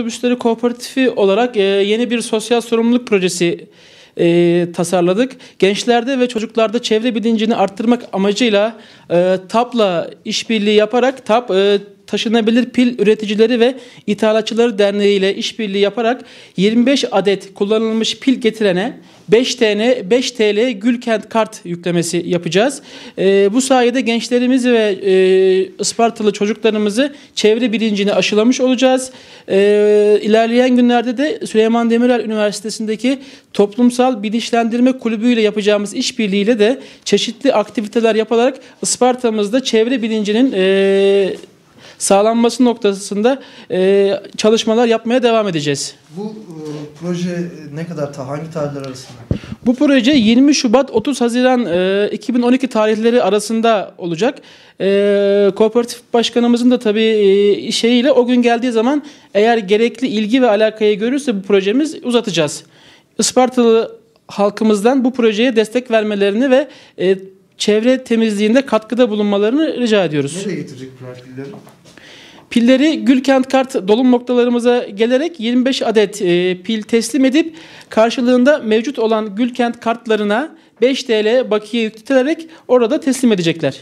Otobüsleri Kooperatifi olarak e, yeni bir sosyal sorumluluk projesi e, tasarladık. Gençlerde ve çocuklarda çevre bilincini arttırmak amacıyla e, TAP'la işbirliği yaparak TAP e, Taşınabilir Pil Üreticileri ve İthalatçıları Derneği ile işbirliği yaparak 25 adet kullanılmış pil getirene 5 TL 5 TL Gülkent kart yüklemesi yapacağız. E, bu sayede gençlerimiz ve e, Ispartalı çocuklarımızı çevre bilincini aşılamış olacağız. E, ilerleyen günlerde de Süleyman Demirel Üniversitesi'ndeki Toplumsal Bilinçlendirme Kulübü ile yapacağımız işbirliğiyle de çeşitli aktiviteler yaparak Isparta'mızda çevre bilincinin e, sağlanması noktasında e, çalışmalar yapmaya devam edeceğiz. Bu e, proje ne kadar ta hangi tarihler arasında? Bu proje 20 Şubat 30 Haziran e, 2012 tarihleri arasında olacak. E, kooperatif başkanımızın da tabii e, şeyiyle o gün geldiği zaman eğer gerekli ilgi ve alakayı görürse bu projemiz uzatacağız. Ispartalı halkımızdan bu projeye destek vermelerini ve e, çevre temizliğinde katkıda bulunmalarını rica ediyoruz. Nereye getirecek pilleri? Pilleri Gülkent Kart dolum noktalarımıza gelerek 25 adet e, pil teslim edip karşılığında mevcut olan Gülkent kartlarına 5 TL bakiye yükletilerek orada teslim edecekler.